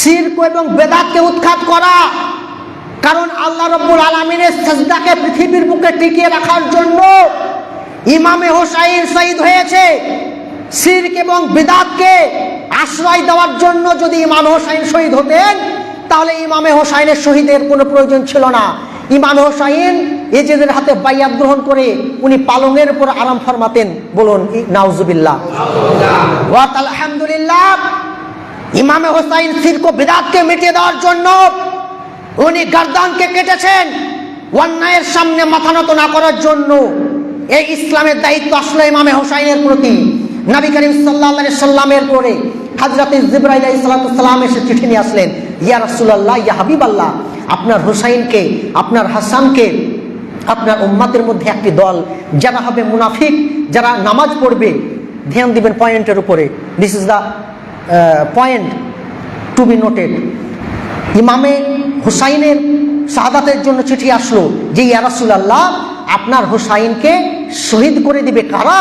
শির্ক এবং বেদাতকে উৎখাত করা। কারণ আল্লাহ রব্বুল আলমিনের সাজদাকে পৃথিবীর বুকে টিকিয়ে রাখার জন্য ইমামে হোসাইন শহীদ হয়েছে। শির্ক এবং বেদাতকে আশ্রয় দেওয়ার জন্য যদি ইমাম হোসাইন শহীদ হতেন তাহলে ইমামে হোসাইনের শহীদের কোনো প্রয়োজন ছিল না। ইমাম হোসাইন এজেদের হাতে বাইয়াত গ্রহণ করে উনি পালংয়ের উপর আরাম ফরমাতেন। বলুন নাউজুবিল্লাহ। আলহামদুলিল্লাহ। ইমামে হোসাইন শির্ক বিদাতকে মিটিয়ে দেওয়ার জন্য উনি গার্দানকে কেটেছেন। অন্যায়ের সামনে মাথা নত না করার জন্য এই ইসলামের দায়িত্ব আসলো ইমামে হোসাইনের প্রতি। নবী করিম সাল্লাহ সাল্লামের পরে হাজরত জিব্রাইল সাল্লাম এসে চিঠি নিয়ে আসলেন, ইয়া রাসুলাল্লাহ, ইয়া হাবিব আল্লাহ আপনার হোসাইনকে, আপনার হাসানকে, আপনার উম্মাতের মধ্যে একটি দল, যারা হবে মুনাফিক, যারা নামাজ পড়বে, ধ্যান দিবেন পয়েন্টের উপরে। This is the point to be noted ইমামে হুসাইনের শাহাদাতের জন্য চিঠি আসলো যে ইয়ারাসুল আল্লাহ আপনার হুসাইনকে শহীদ করে দিবে কারা?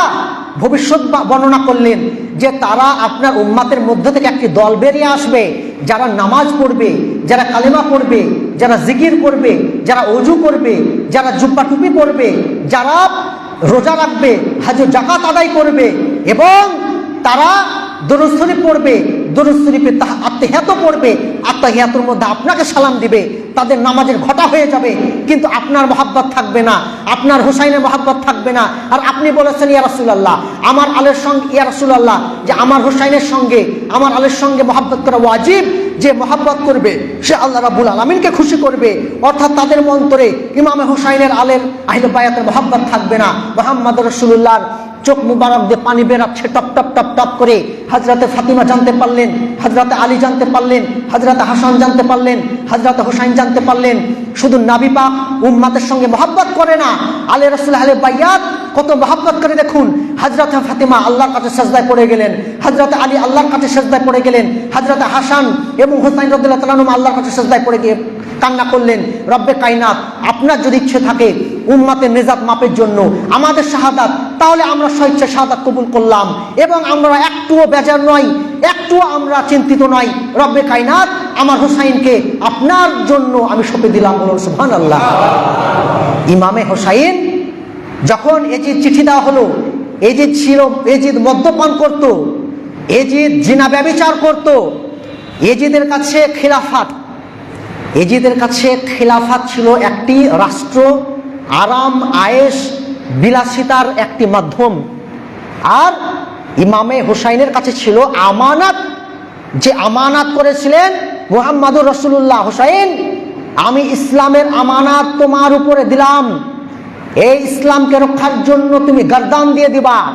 ভবিষ্যৎ বর্ণনা করলেন যে, তারা আপনার উম্মাতের মধ্য থেকে একটি দল বেরিয়ে আসবে, যারা নামাজ পড়বে, যারা কালেমা পড়বে, যারা জিকির করবে, যারা অজু করবে, যারা জুব্বা টুপি পরবে, যারা রোজা রাখবে, হাজ জাকাত আদায় করবে এবং তারা দরুদ পড়বে দরুদ তাহা আত্মহিয়াত পড়বে আত্মহিয়াতুর মধ্যে আপনাকে সালাম দিবে, তাদের নামাজের ঘটা হয়ে যাবে, কিন্তু আপনার মহাব্বত থাকবে না, আপনার হুসাইনের মহাব্বত থাকবে না। আর আপনি বলেছেন, ইয়া রাসূলুল্লাহ, আমার আলের সঙ্গে, ইয়া রাসূলুল্লাহ, যে আমার হুসাইনের সঙ্গে, আমার আলের সঙ্গে মহাব্বত করা ওয়াজিব, যে মহাব্বত করবে, সে আল্লাহ রাব্বুল আলামিনকে খুশি করবে। অর্থাৎ তাদের মন্তরে ইমামে হুসাইনের আলের আহিল বায়াতের মহাব্বত থাকবে না। মোহাম্মদ রসুল্লাহর চোখ মুবারক দিয়ে পানি বেরাচ্ছে টপ টপ টপ টপ করে। হাজরাতে ফাতিমা জানতে পারলেন হাজরাতে আলী জানতে পারলেন হাজরাতে হাসান জানতে পারলেন হাজরাতে হোসাইন জানতে পারলেন। শুধু নাবি পাক উম্মাতের সঙ্গে মহাব্বত করে না, আলী রসুল আলে বাইয়াত কত মহাব্বত করে দেখুন। হাজরাতে ফাতিমা আল্লাহর কাছে সেজদায় পড়ে গেলেন হাজরাতে আলী আল্লাহর কাছে সেজদায় পড়ে গেলেন হাজরাতে হাসান এবং হোসাইন রদুল্লাহ তালানুম আল্লাহর কাছে সেজদায় পড়ে গিয়ে কান্না করলেন। রব্বে কাইনাত আপনার যদি ইচ্ছে থাকে উম্মাতের নেজাত মাপের জন্য আমাদের শাহাদাত, তাহলে আমরা স্বেচ্ছা শাহাদাত কবুল করলাম। এবং আমরা একটুও বেজার নয় একটুও আমরা চিন্তিত নয় রব্বে কাইনাত আমার হোসাইনকে আপনার জন্য আমি সঁপে দিলাম সুবহান আল্লাহ ইমামে হোসাইন যখন এজিদ চিঠি দেওয়া হলো, এজিদ ছিল, এজিদ মদ্যপান করত, এজিদ জিনা ব্যবিচার করত, এজিদের কাছে খিলাফাত। এজিদের কাছে খিলাফাত ছিল একটি রাষ্ট্র আরাম আয়েস বিলাসিতার একটি মাধ্যম। আর ইমামে হুসাইনের কাছে ছিল আমানাত। যে আমানাত করেছিলেন মোহাম্মদুর রসুল্লাহ হুসাইন, আমি ইসলামের আমানাত তোমার উপরে দিলাম। এই ইসলামকে রক্ষার জন্য তুমি গরদান দিয়ে দিবা।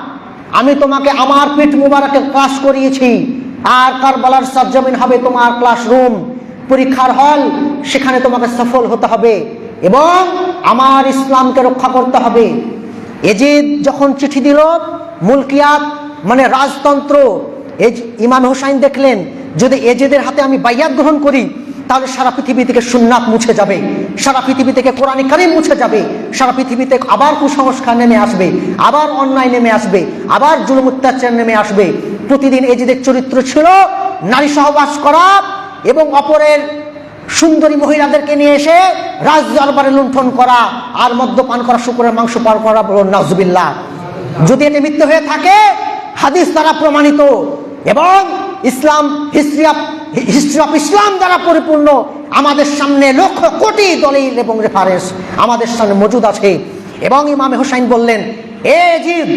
আমি তোমাকে আমার পিঠ মুবারকে ক্লাস করিয়েছি। আর কারবালার সজ্জমিন হবে তোমার ক্লাসরুম পরীক্ষার হল, সেখানে তোমাকে সফল হতে হবে। এবং আমার ইসলামকে রক্ষা করতে হবে। এজিদ যখন চিঠি দিল, মুলকিয়াত মানে রাজতন্ত্র, এজ, ইমাম হোসাইন দেখলেন, যদি এজেদের হাতে আমি বাইয়াত গ্রহণ করি, তাহলে সারা পৃথিবী থেকে সুন্নাত মুছে যাবে, সারা পৃথিবী থেকে কোরআন কারিম মুছে যাবে, সারা পৃথিবীতে আবার কুসংস্কার নেমে আসবে, আবার অন্যায় নেমে আসবে, আবার জুলুম অত্যাচার নেমে আসবে। প্রতিদিন এজিদের চরিত্র ছিল নারী সহবাস করা এবং অপরের সুন্দরী মহিলাদেরকে নিয়ে এসে রাজ দরবারে লুণ্ঠন করা আর মদ্যপান করা, শুকুরের মাংস পার করা নাজবিল্লা যদি এটি মিথ্যে হয়ে থাকে, হাদিস দ্বারা প্রমাণিত এবং Islam history of history of Islam দ্বারা পরিপূর্ণ, আমাদের সামনে লক্ষ কোটি দলিল এবং রেফারেন্স আমাদের সামনে মজুদ আছে। এবং ইমামে হোসাইন বললেন, এ জিদ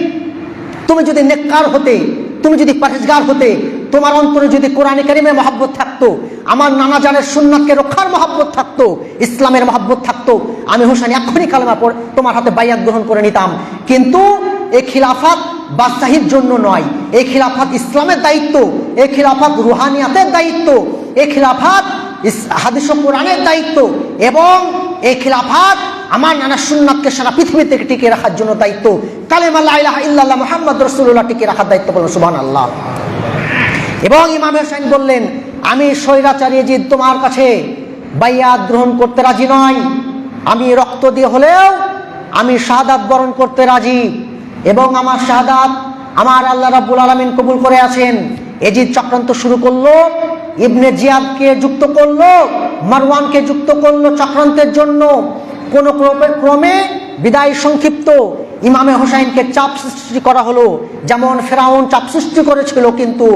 তুমি যদি নেককার হতে, তুমি যদি পরেজগার হতে তোমার অন্তরে যদি কোরআন কারিমের মহাব্বত থাকতো, আমার নানা জানের সুন্নাতকে রক্ষার মহাব্বত থাকতো, ইসলামের মহাব্বত থাকতো, আমি হোসেন এক্ষুনি কালেমা পর তোমার হাতে বাইয়াত গ্রহণ করে নিতাম। কিন্তু এই খিলাফাত বাদশাহীর জন্য নয় এই খিলাফাত ইসলামের দায়িত্ব এই খিলাফাত রুহানিয়াতের দায়িত্ব এই খিলাফাত হাদিস কোরআনের দায়িত্ব এবং এই খিলাফাত আমার নানা সুন্নাতকে সারা পৃথিবী থেকে টিকিয়ে রাখার জন্য দায়িত্ব। কালেমা লা ইলাহা ইল্লাল্লাহ মুহাম্মদ রাসূলুল্লাহ টিকিয়ে রাখার দায়িত্ব বলুন সুবহানাল্লাহ। এবং ইমাম হোসেন বললেন, আমি স্বৈরাচারী জিদ তোমার কাছে। বাইয়াত গ্রহণ করতে রাজি নয়। আমি রক্ত দিয়ে হলেও আমি শাহাদাত বরণ করতে রাজি। এবং আমার শাহাদাত আমার আল্লাহ রাব্বুল আলামিন কবুল করে আছেন। এজিদ চক্রান্ত শুরু করল, ইবনে জিয়াদকে যুক্ত করল, মারওয়ানকে যুক্ত করল চক্রান্তের জন্য। কোনো ক্রমে বিদায় সংক্ষিপ্ত ইমামে হোসাইনকে চাপ সৃষ্টি করা হলো। যেমন ফেরাউন চাপ সৃষ্টি করেছিল কিন্তু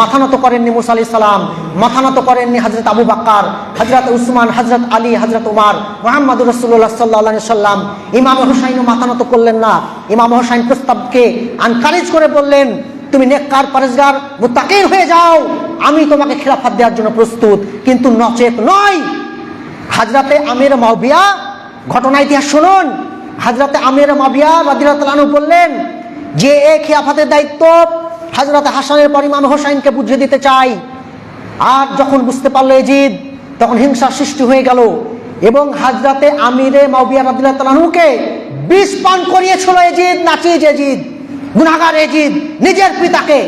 মাথানত করেননি মুসা আলি সালাম, মাথা নত করেননি হজরত আবু বাক্কার হজরত উসমান হজরত আলী হজরত উমার, মোহাম্মদ রসুল্লাহ সাল্লাহ সাল্লাম ইমামে হোসাইনও মাথা নত করলেন না। ইমাম হোসাইন প্রস্তাবকে আনকারেজ করে বললেন, তুমি নেককার পরেজগার মুত্তাকির হয়ে যাও। আমি তোমাকে খেলাফাত দেওয়ার জন্য প্রস্তুত, কিন্তু নচেত নয়। হাজরাতে আমির মাবিয়া ঘটনা ইতিহাস শুনুন। হাজরাতে আমির মাবিয়া রাদিরাতলানু বললেন, যে এ খেলাফতের দায়িত্ব হাজরাতে হাসানের পর ইমাম হোসাইনকে বুঝিয়ে দিতে চাই। আর যখন বুঝতে পারল এজিদ, তখন হিংসার সৃষ্টি হয়ে গেল এবং হাজরাতে আমিরে মাবিয়া রাদিরাতলানুকে বিষ পান করিয়েছিল এজিদ, নাচিজ এজিদ গুনাগার এজিদ, নিজের পিতাকে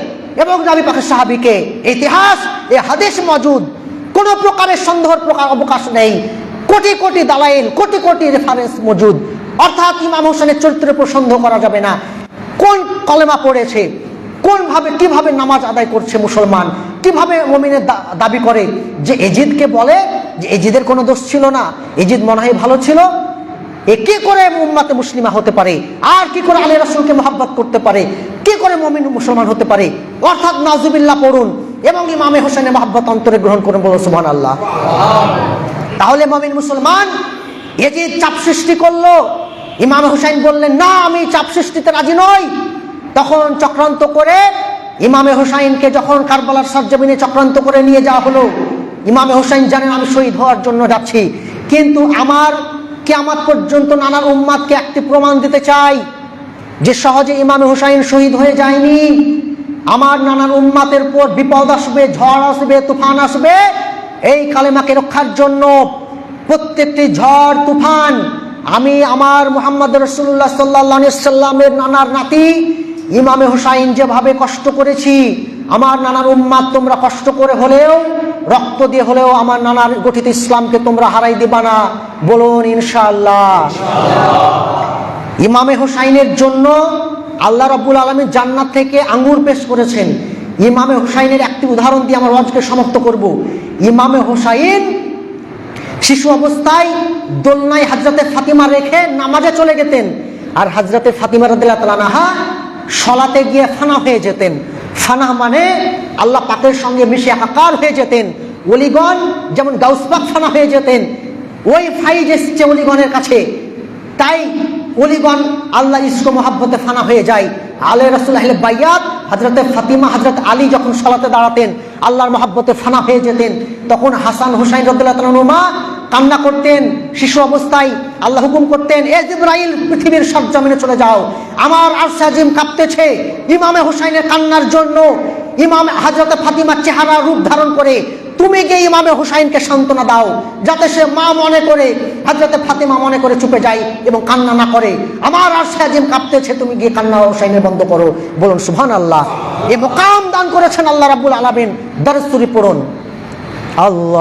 এবং নবী পাকের সাহাবিকে। ইতিহাস, এ হাদিস মজুদ। কোনো প্রকারের সন্দেহের প্রকার অবকাশ নেই। কোটি কোটি দালাইল, কোটি কোটি রেফারেন্স মজুদ। অর্থাৎ ইমাম হোসেনের চরিত্রের উপর সন্দেহ করা যাবে না। কোন কলেমা পড়েছে, কোনভাবে, কীভাবে নামাজ আদায় করছে মুসলমান, কীভাবে মমিনের দাবি করে যে এজিদকে বলে যে এজিদের কোনো দোষ ছিল না, এজিদ মনে হয় ভালো ছিল, এ কি করে উম্মাতে মুসলিমা হতে পারে? আর কি করে আলী রাসুলকে মহাব্বত করতে পারে? কি করে মমিন মুসলমান হতে পারে? অর্থাৎ নাজুবিল্লাহ পড়ুন এবং ইমামে হোসেনের মহাব্বত অন্তরে গ্রহণ করুন বলো সুবহান আল্লাহ তাহলে মমিন মুসলমান এজিদ চাপ সৃষ্টি করল ইমাম হুসাইন বললেন, না, আমি চাপ সৃষ্টিতে রাজি নই। তখন চক্রান্ত করে ইমামে হোসাইনকে যখন কারবালার সরজমিনে চক্রান্ত করে নিয়ে যাওয়া হলো, ইমামে হোসাইন জানেন আমি শহীদ হওয়ার জন্য যাচ্ছি। কিন্তু আমার কেয়ামাত পর্যন্ত নানার উম্মাদকে একটি প্রমাণ দিতে চাই, যে সহজে ইমামে হোসাইন শহীদ হয়ে যায়নি। আমার নানার উম্মাতের পর বিপদ আসবে, ঝড় আসবে, তুফান আসবে। এই কালেমাকে রক্ষার জন্য প্রত্যেকটি ঝড়, তুফান আমি আমার মোহাম্মদ রসুল্লাহ সাল্লাহ সাল্লামের নানার নাতি ইমামে হুসাইন যেভাবে কষ্ট করেছি আমার নানার উম্মাদ তোমরা কষ্ট করে হলেও রক্ত দিয়ে হলেও আমার নানার গঠিত ইসলামকে তোমরা হারাই দিবা না। বলুন ইনশাআল্লাহ। ইমামে হোসাইনের জন্য আল্লাহ রব্বুল আলমী জান্নাত থেকে আঙ্গুর পেশ করেছেন। ইমামে হোসাইনের একটি উদাহরণ দিয়ে আমার ওয়াজকে সমাপ্ত করব। ইমামে হোসাইন শিশু অবস্থায় দোলনায় হাজরাতে ফাতিমা রেখে নামাজে চলে যেতেন আর হাজরাতে ফাতিমা রাদিল্লাহ তালানাহা সলাতে গিয়ে ফানা হয়ে যেতেন। ফানা মানে আল্লাহ পাকের সঙ্গে মিশে একাকার হয়ে যেতেন। অলিগণ যেমন গাউসপাক ফানা হয়ে যেতেন, ওই ফাইজ এসছে অলিগণের কাছে। তাই অলিগণ আল্লাহ ইস্ক মহাব্বতে ফানা হয়ে যায়। আলে রসুল আহলে বাইয়াত হজরতে ফাতিমা হজরত আলী যখন সলাতে দাঁড়াতেন আল্লাহর মহাব্বতে ফানা হয়ে যেতেন। তখন হাসান হুসাইন রদুল্লাহ কান্না করতেন, শিশু অবস্থায় আল্লাহ হুকুম করতেন, এ জিব্রাইল, পৃথিবীর সব জমিনে চলে যাও। আমার আরসাজিম কাঁপতেছে। ইমামে হুসাইনের কান্নার জন্য ইমাম হাজরতে ফাতিমার চেহারা রূপ ধারণ করে তুমি গিয়ে ইমামে হুসাইনকে সান্ত্বনা দাও, যাতে সে মা মনে করে হাজরতে ফাতেমা মনে করে চুপে যায় এবং কান্না না করে। আমার আর সাজিম কাঁপতেছে, তুমি গিয়ে কান্না হুসাইনের বন্ধ করো। বলুন সুহান আল্লাহ এ মোকাম দান করেছেন আল্লাহ রাবুল আলামিন দরস্তুরি পূরণ আল্লাহ